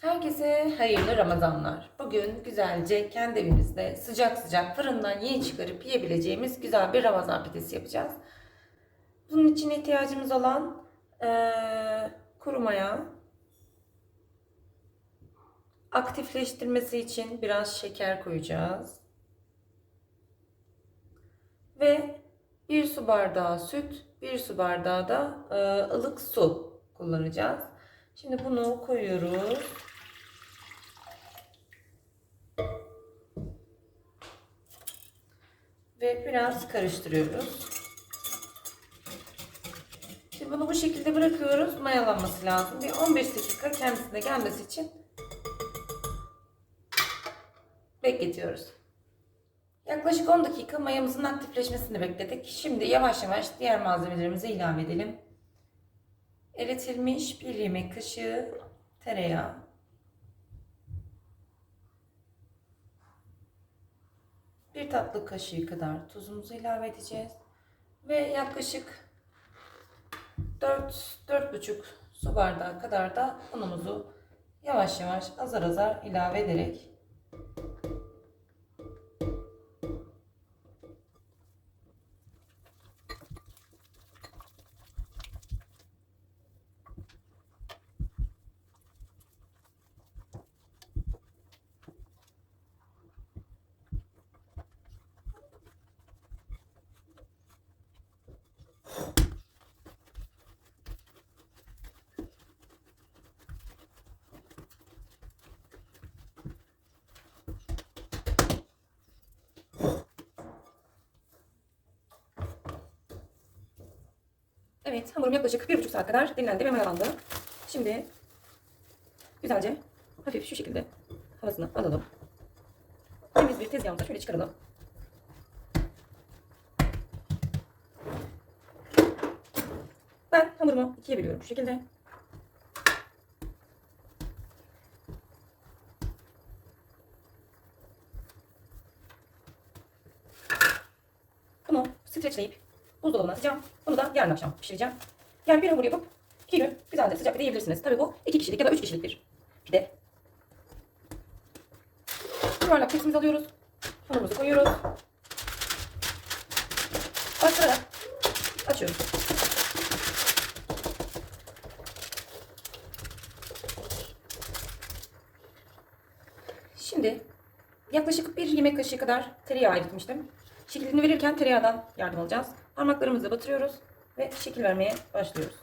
Herkese hayırlı Ramazanlar. Bugün güzelce kendi evimizde sıcak sıcak fırından yeni çıkarıp yiyebileceğimiz güzel bir Ramazan pidesi yapacağız. Bunun için ihtiyacımız olan eee kuru maya, aktifleştirmesi için biraz şeker koyacağız. Ve bir su bardağı süt, bir su bardağı da eee, ılık su kullanacağız. Şimdi bunu koyuyoruz. Ve biraz karıştırıyoruz. Şimdi bunu bu şekilde bırakıyoruz. Mayalanması lazım. Bir 15 dakika kendisine gelmesi için bekletiyoruz. Yaklaşık 10 dakika mayamızın aktifleşmesini bekledik. Şimdi yavaş yavaş diğer malzemelerimizi ilave edelim. Eritilmiş 1 yemek kaşığı tereyağı. Bir tatlı kaşığı kadar tuzumuzu ilave edeceğiz. Ve yaklaşık 4 4,5 su bardağı kadar da unumuzu yavaş yavaş azar azar ilave ederek Evet, hamurum yaklaşık bir buçuk saat kadar dinlendi ve mayalandı. Şimdi güzelce hafif şu şekilde havasını alalım. Temiz bir tezgahımıza şöyle çıkaralım. Ben hamurumu ikiye bölüyorum şu şekilde. Bunu streçleyip buzdolabına atacağım. Bunu da yarın akşam pişireceğim. Yani bir hamur yapıp iki gün güzel de sıcak pide yiyebilirsiniz. Tabii bu iki kişilik ya da üç kişilik bir pide. Yuvarlak tepsimizi alıyoruz. Hamurumuzu koyuyoruz. Bastırarak açıyoruz. Şimdi yaklaşık bir yemek kaşığı kadar tereyağı eritmiştim. Şeklini verirken tereyağından yardım alacağız. Parmaklarımızı batırıyoruz ve şekil vermeye başlıyoruz.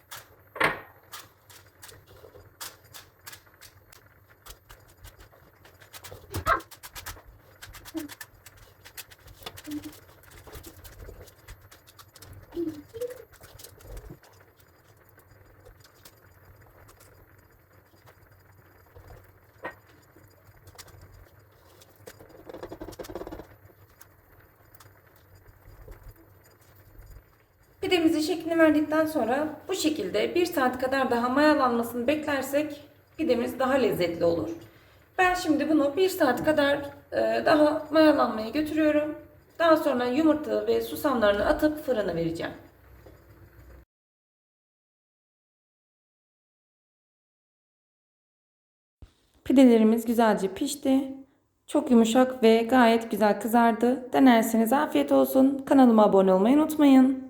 Pidemizin şeklini verdikten sonra bu şekilde bir saat kadar daha mayalanmasını beklersek pidemiz daha lezzetli olur. Ben şimdi bunu bir saat kadar e, daha mayalanmaya götürüyorum. Daha sonra yumurta ve susamlarını atıp fırına vereceğim. Pidelerimiz güzelce pişti. Çok yumuşak ve gayet güzel kızardı. Denerseniz afiyet olsun. Kanalıma abone olmayı unutmayın.